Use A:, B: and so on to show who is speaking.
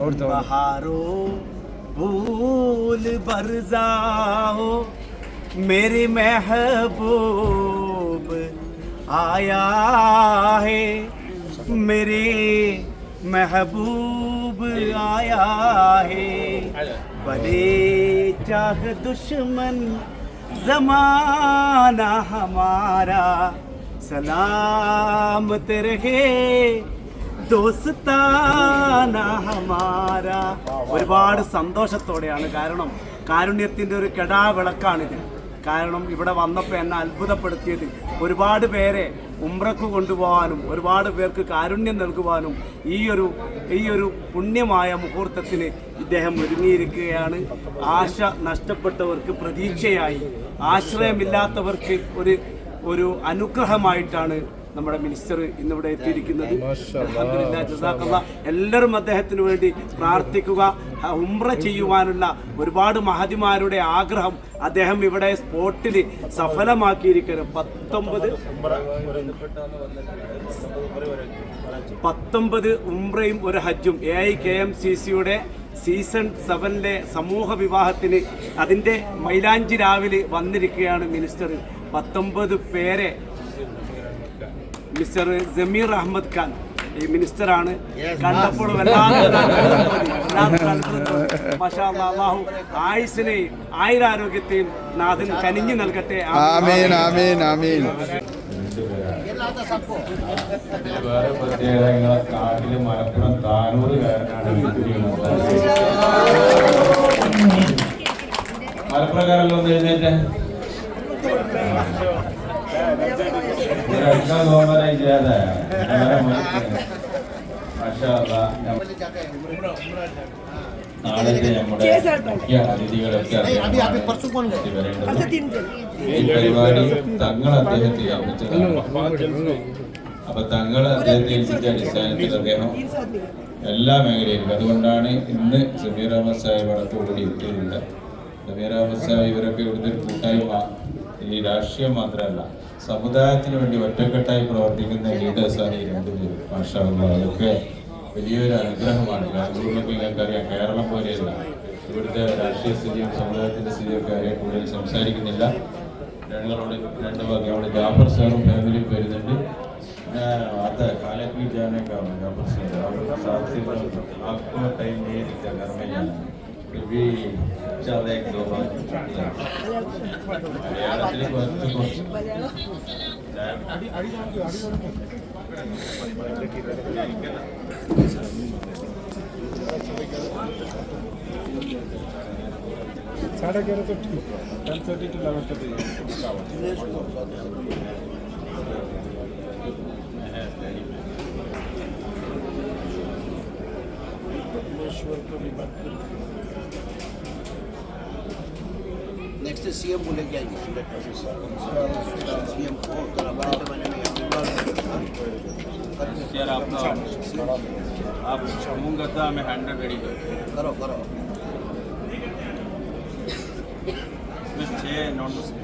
A: और तो बहारो भूल बरजाओ मेरी महबूब आया है। मेरे महबूब आया है। भले चाह दुश्मन जमाना हमारा, सलामत रहे। ഒരുപാട് സന്തോഷത്തോടെയാണ്. കാരണം കാരുണ്യത്തിന്റെ ഒരു കെടാവിളക്കാണിത്. കാരണം ഇവിടെ വന്നപ്പോൾ എന്നെ അത്ഭുതപ്പെടുത്തിയത് ഒരുപാട് പേരെ ഉംറക്ക് കൊണ്ടുപോകാനും ഒരുപാട് പേർക്ക് കാരുണ്യം നൽകുവാനും ഈ ഒരു ഈ ഒരു പുണ്യമായ മുഹൂർത്തത്തിന് ഇദ്ദേഹം ഒരുങ്ങിയിരിക്കുകയാണ്. ആശ നഷ്ടപ്പെട്ടവർക്ക് പ്രതീക്ഷയായി. ആശ്രയമില്ലാത്തവർക്ക് ഒരു ഒരു അനുഗ്രഹമായിട്ടാണ് നമ്മുടെ മിനിസ്റ്റർ ഇന്നിവിടെ എത്തിയിരിക്കുന്നത്. എല്ലാവരും അദ്ദേഹത്തിന് വേണ്ടി പ്രാർത്ഥിക്കുക ഉംറ ചെയ്യുവാനുള്ള ഒരുപാട് മഹതിമാരുടെ ആഗ്രഹം അദ്ദേഹം ഇവിടെ സ്പോട്ടിൽ സഫലമാക്കിയിരിക്കുന്നു പത്തൊമ്പത് പത്തൊമ്പത് ഉംറയും ഒരു ഹജ്ജും. A I K M C സിയുടെ സീസൺ സെവനിലെ സമൂഹ വിവാഹത്തിന് അതിന്റെ മൈലാഞ്ചി രാവിലെ വന്നിരിക്കുകയാണ് മിനിസ്റ്റർ. പത്തൊമ്പത് പേരെ മിസ്റ്റർ ജമീർ അഹമ്മദ് ഖാൻ. ഈ മിനിസ്റ്ററാണ്. കണ്ടപ്പോൾ ആയുസിനെയും ആയുരാരോഗ്യത്തെയും നാഥൻ കനിഞ്ഞു നൽകട്ടെ
B: ആമീൻ ആമീൻ ആമീൻ
C: വേറെ പ്രത്യേകത നിങ്ങളെ നാട്ടിൽ മലപ്പുറം താനൂറുകാരനാണ് മലപ്പുറക്കാരല്ലോ എഴുന്നേറ്റ് ഒരക്ക തോന്നലായി ചെയ്യാതെ നാളത്തെ നമ്മുടെ മുഖ്യ അതിഥികളൊക്കെ. ഈ പരിപാടി തങ്ങൾ അദ്ദേഹത്തെ ഏൽപ്പിച്ചതാണ് അപ്പൊ തങ്ങൾ അദ്ദേഹത്തെ ഏൽപ്പിച്ച അടിസ്ഥാനത്തിൽ അദ്ദേഹം എല്ലാ മേഖലയിലും അതുകൊണ്ടാണ് ഇന്ന് സമീർ അഹമ്മദ് സാഹിബ് അടക്കോടുകൂടി എത്തിയിട്ടുണ്ട് സമീർ അഹമ്മദ് സാഹിബ് ഇവരൊക്കെ ഇവിടുത്തെ ഒരു കൂട്ടായ്മ ഈ രാഷ്ട്രീയം മാത്രമല്ല സമുദായത്തിന് വേണ്ടി ഒറ്റക്കെട്ടായി പ്രവർത്തിക്കുന്ന ലീഡേഴ്സാണ് ഈ രണ്ടുപേരും മാഷാ അല്ലാഹ്. അതൊക്കെ വലിയൊരു അനുഗ്രഹമാണ് ബാംഗ്ലൂരിലൊക്കെ നിങ്ങൾക്കറിയാം കേരളം പോലെയല്ല ഇവിടുത്തെ രാഷ്ട്രീയ സ്ഥിതിയും സമുദായത്തിന്റെ സ്ഥിതിയൊക്കെ അറിയാൻ കൂടുതൽ സംസാരിക്കുന്നില്ല ഞങ്ങളോട് രണ്ട് വാക്ക് അവിടെ ജാഫർ സാറും ഫാമിലിയും വരുന്നുണ്ട് मैं आता है खाने पी जाने का यहाँ पर से आप साथ से आपको टाइम नहीं दिखता घर में जाना फिर भी ज्यादा एक दो बार
D: साढ़े ग्यारह तो ठीक है ten thirty to eleven thirty
A: next CM को लेके आएँगे सीएम को बने
E: यार आपका आप छमूँगा था मैं हंड्रेड रेडी कर।
A: करो करो।
E: छः नॉन मुस्लिम